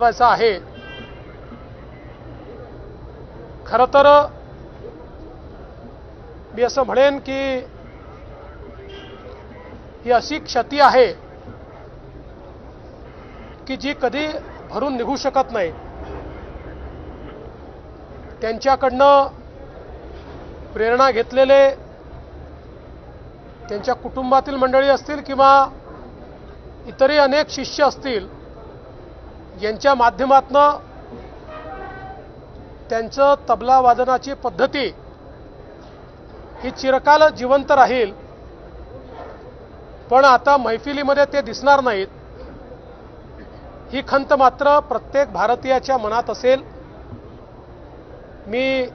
महत्वाचं आहे. खरं तर मी असं म्हणेन की ही अशी क्षती आहे की जी कधी भरून निघू शकत नाही. त्यांच्याकडनं प्रेरणा घेतलेले त्यांच्या कुटुंबातील मंडळी असतील किंवा इतरही अनेक शिष्य असतील यांच्या माध्यमातनं त्यांचं तबला वादनाची पद्धती ही चिरकाल जिवंत राहील. पण आता मैफिलीमध्ये ते दिसणार नाहीत. ही खंत मात्र प्रत्येक भारतीयाच्या मनात असेल. मी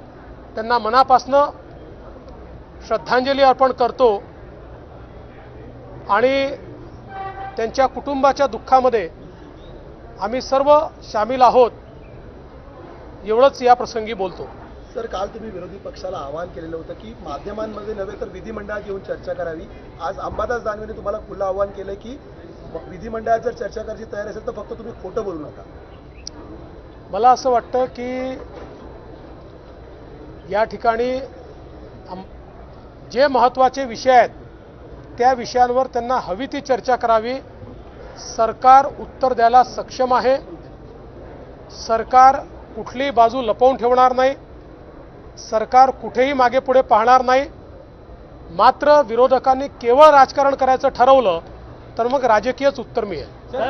त्यांना मनापासनं श्रद्धांजली अर्पण करतो. आणि त्यांच्या कुटुंबाच्या दुःखामध्ये आम्ही सर्व सामील आहोत. एवढंच या प्रसंगी बोलतो. सर काल तुम्ही विरोधी पक्षाला आवाहन केलेलं होतं की माध्यमांमध्ये नव्हे तर विधिमंडळात येऊन चर्चा करावी. आज अंबादास दानवेने तुम्हाला खुलं आवाहन केलं की विधिमंडळात जर चर्चा करायची तयारी असेल तर फक्त तुम्ही खोटं बोलू नका. मला असं वाटतं की या ठिकाणी जे महत्त्वाचे विषय आहेत त्या विषयांवर त्यांना हवी ती चर्चा करावी. सरकार उत्तर द्यायला सक्षम आहे. सरकार कुठलीही बाजू लपवून ठेवणार नाही. सरकार कुठेही मागे पुढे पाहणार नाही. मात्र विरोधकांनी केवळ राजकारण करायचं ठरवलं तर मग राजकीयच उत्तर मिळेल. हे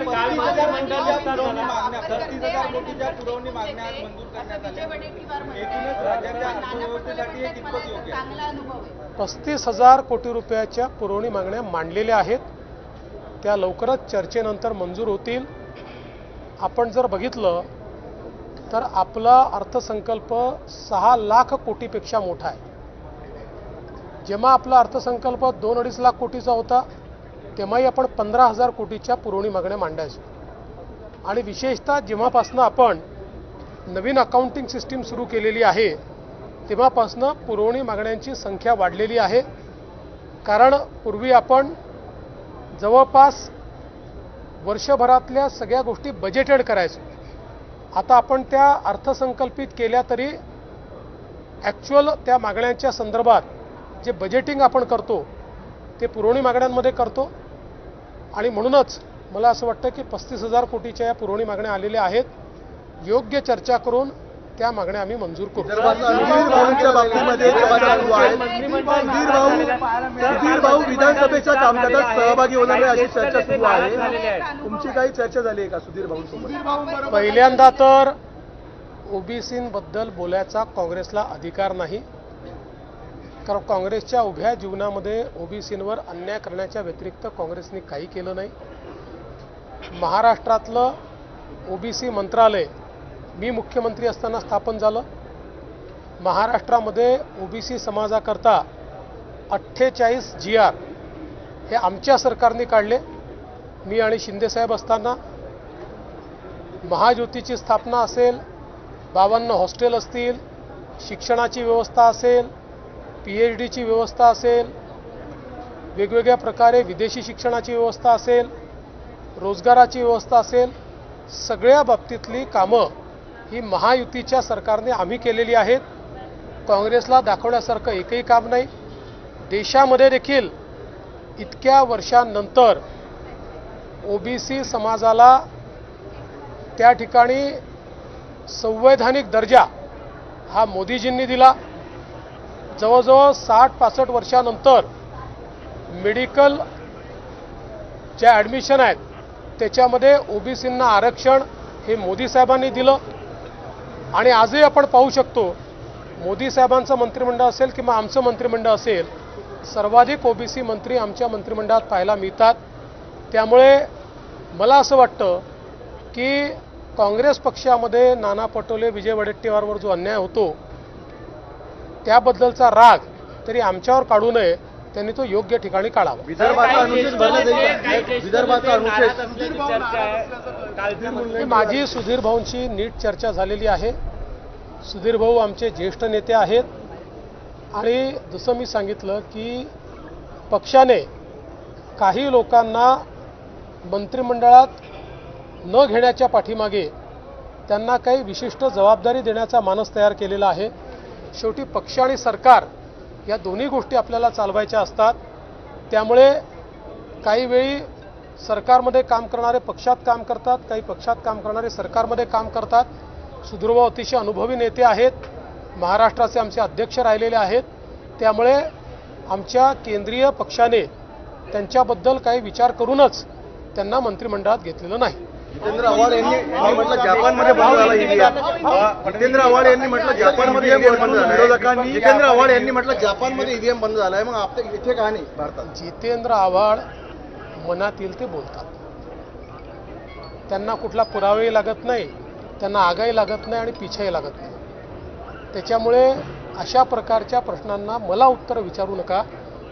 पस्तीस हजार कोटी रुपयाच्या पुरवणी मागण्या मांडलेल्या आहेत. त्या लवकरच चर्चेनंतर मंजूर होतील. आपण जर बघितलं तर आपला अर्थसंकल्प सहा लाख कोटीपेक्षा मोठा आहे. जेव्हा आपला अर्थसंकल्प दोन अडीच लाख कोटीचा होता तेव्हाही आपण पंधरा हजार कोटीच्या पुरवणी मागण्या मांडायचो. आणि विशेषतः जेव्हापासनं आपण नवीन अकाउंटिंग सिस्टीम सुरू केलेली आहे तेव्हापासनं पुरवणी मागण्यांची संख्या वाढलेली आहे. कारण पूर्वी आपण जवळपास वर्षभरातल्या सगळ्या गोष्टी बजेटेड करायचो. आता आपण त्या अर्थसंकल्पित केल्या तरी ॲक्च्युअल त्या मागण्यांच्या संदर्भात जे बजेटिंग आपण करतो ते पुरवणी मागण्यांमध्ये करतो. आणि म्हणूनच मला असं वाटतं की पस्तीस हजार कोटीच्या या पुरवणी मागण्या आलेल्या आहेत. योग्य चर्चा करून त्या मागण्या आम्ही मंजूर करू. भाऊ भाऊ विधानसभेच्या कामकाजात सहभागी होणार अशी चर्चा सुरू आहे. तुमची काही चर्चा झाली आहे का सुधीर भाऊंसोबत? पहिल्यांदा तर ओबीसींबद्दल बोलायचा काँग्रेसला अधिकार नाही. कारण काँग्रेसच्या उभ्या जीवनामध्ये ओबीसींवर अन्याय करण्याच्या व्यतिरिक्त काँग्रेसने काही केलं नाही. महाराष्ट्रातलं ओबीसी मंत्रालय मी मुख्यमंत्री असताना स्थापन झालं. महाराष्ट्रामध्ये ओबीसी समाजाकरता अठ्ठेचाळीस जी आर हे आमच्या सरकारने काढले. मी आणि शिंदेसाहेब असताना महाज्योतीची स्थापना असेल बावन्न हॉस्टेल असतील शिक्षणाची व्यवस्था असेल पी एच डीची व्यवस्था असेल वेगवेगळ्या प्रकारे विदेशी शिक्षणाची व्यवस्था असेल रोजगाराची व्यवस्था असेल सगळ्या बाबतीतली कामं ही महायुतीच्या सरकारने आम्ही केलेली आहेत. काँग्रेसला दाखवण्यासारखं एकही काम नाही. देशामध्ये देखील इतक्या वर्षांनंतर ओबीसी समाजाला त्या ठिकाणी संवैधानिक दर्जा हा मोदीजींनी दिला. जवळजवळ साठ पासष्ट वर्षानंतर मेडिकल ज्या ॲडमिशन आहेत त्याच्यामध्ये ओबीसींना आरक्षण हे मोदी साहेबांनी दिलं. आणि आजही आपण पाहू शकतो मोदी साहेबांचं मंत्रिमंडळ असेल किंवा आमचं मंत्रिमंडळ असेल सर्वाधिक ओबीसी मंत्री आमच्या मंत्रिमंडळात पाहायला मिळतात. त्यामुळे मला असं वाटतं की काँग्रेस पक्षामध्ये नाना पटोले विजय वडेट्टीवारवर जो अन्याय होतो त्याबद्दलचा राग तरी आमच्यावर काढू नये. त्यांनी तो योग्य ठिकाणी काढावा. विदर्भाचा माझी सुधीर भाऊंची नीट चर्चा झालेली आहे. सुधीर भाऊ आमचे ज्येष्ठ नेते आहेत. आणि जसं मी सांगितलं की पक्षाने काही लोकांना मंत्रिमंडळात न घेण्याच्या पाठीमागे त्यांना काही विशिष्ट जबाबदारी देण्याचा मानस तयार केलेला आहे. शेवटी पक्ष आणि सरकार या दोन्ही गोष्टी आपल्याला चालवायच्या असतात. त्यामुळे काही वेळी सरकारमध्ये काम करणारे पक्षात काम करतात काही पक्षात काम करणारे सरकारमध्ये काम करतात. सुधीरभाऊ अतिशय अनुभवी नेते आहेत. महाराष्ट्राचे आमचे अध्यक्ष राहिलेले आहेत. त्यामुळे आमच्या केंद्रीय पक्षाने त्यांच्याबद्दल काही विचार करूनच त्यांना मंत्रिमंडळात घेतलेलं नाही. जितेंद्र आव्हाड यांनी यांनी म्हटलं जपानमध्ये बंद झाला ईव्हीएम जितेंद्र आव्हाड यांनी म्हटलं जपानमध्ये ईव्हीएम बंद झाला विरोधकांनी जितेंद्र आव्हाड यांनी म्हटलं जपानमध्ये ईव्हीएम बंद झालाय. मग आपल्या इथे का नाही भारतात. जितेंद्र आव्हाड मनात येईल ते बोलतात. त्यांना कुठला पुरावाही लागत नाही त्यांना आगाही लागत नाही आणि पिछाही लागत नाही. त्याच्यामुळे अशा प्रकारच्या प्रश्नांना मला उत्तर विचारू नका.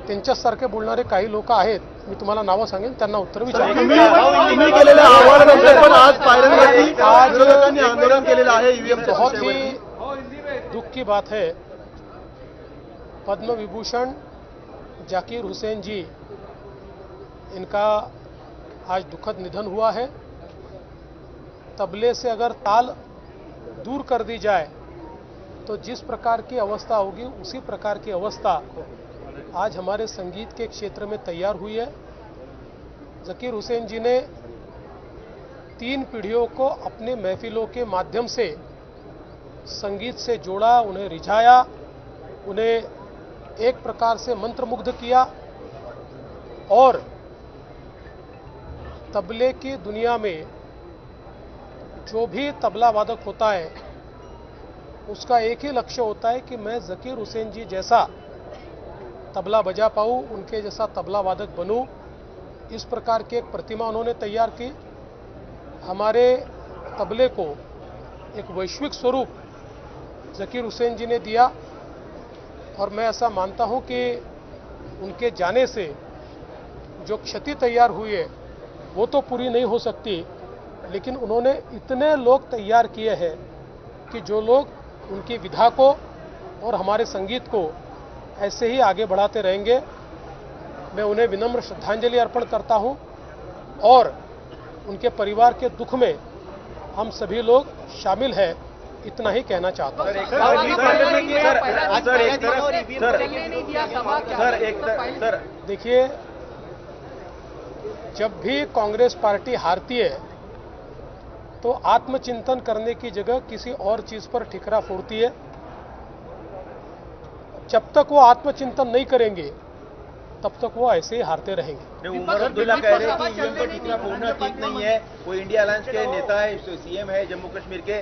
त्यांच्यासारखे बोलणारे काही लोक आहेत मी तुम्हाला नावं सांगेन त्यांना उत्तर आहे बहुत ही दुख की बात है। पद्म विभूषण जाकिर हुसैन जी इनका आज दुखद निधन हुआ है। तबले से अगर ताल दूर कर दी जाए तो जिस प्रकार की अवस्था होगी उसी प्रकार की अवस्था आज हमारे संगीत के क्षेत्र में तैयार हुई है। जकीर हुसैन जी ने तीन पीढ़ियों को अपने महफिलों के माध्यम से संगीत से जोड़ा, उन्हें रिझाया, उन्हें एक प्रकार से मंत्रमुग्ध किया और तबले की दुनिया में जो भी तबला वादक होता है, उसका एक ही लक्ष्य होता है कि मैं जकीर हुसैन जी जैसा तबला बजा पाऊँ, उनके जैसा तबला वादक बनूँ, इस प्रकार की एक प्रतिमा उन्होंने तैयार की। हमारे तबले को एक वैश्विक स्वरूप जकीर हुसैन जी ने दिया, और मैं ऐसा मानता हूँ कि उनके जाने से जो क्षति तैयार हुई है, वो तो पूरी नहीं हो सकती, लेकिन उन्होंने इतने लोग तैयार किए हैं कि जो लोग उनकी विधा को और हमारे संगीत को ऐसे ही आगे बढ़ाते रहेंगे। मैं उन्हें विनम्र श्रद्धांजलि अर्पण करता हूँ और उनके परिवार के दुख में हम सभी लोग शामिल हैं इतना ही कहना चाहता हूँ। सर देखिए जब भी कांग्रेस पार्टी हारती है तो आत्मचिंतन करने की जगह किसी और चीज़ पर ठिकरा फोड़ती है। जब तक वो आत्मचिंतन नहीं करेंगे, तब तक वो ऐसे ही हारते रहेंगे। अब्दुल्ला कह रहे हैं कि ठीक नहीं है। वो इंडिया अलायंस के नेता है सीएम है जम्मू कश्मीर के।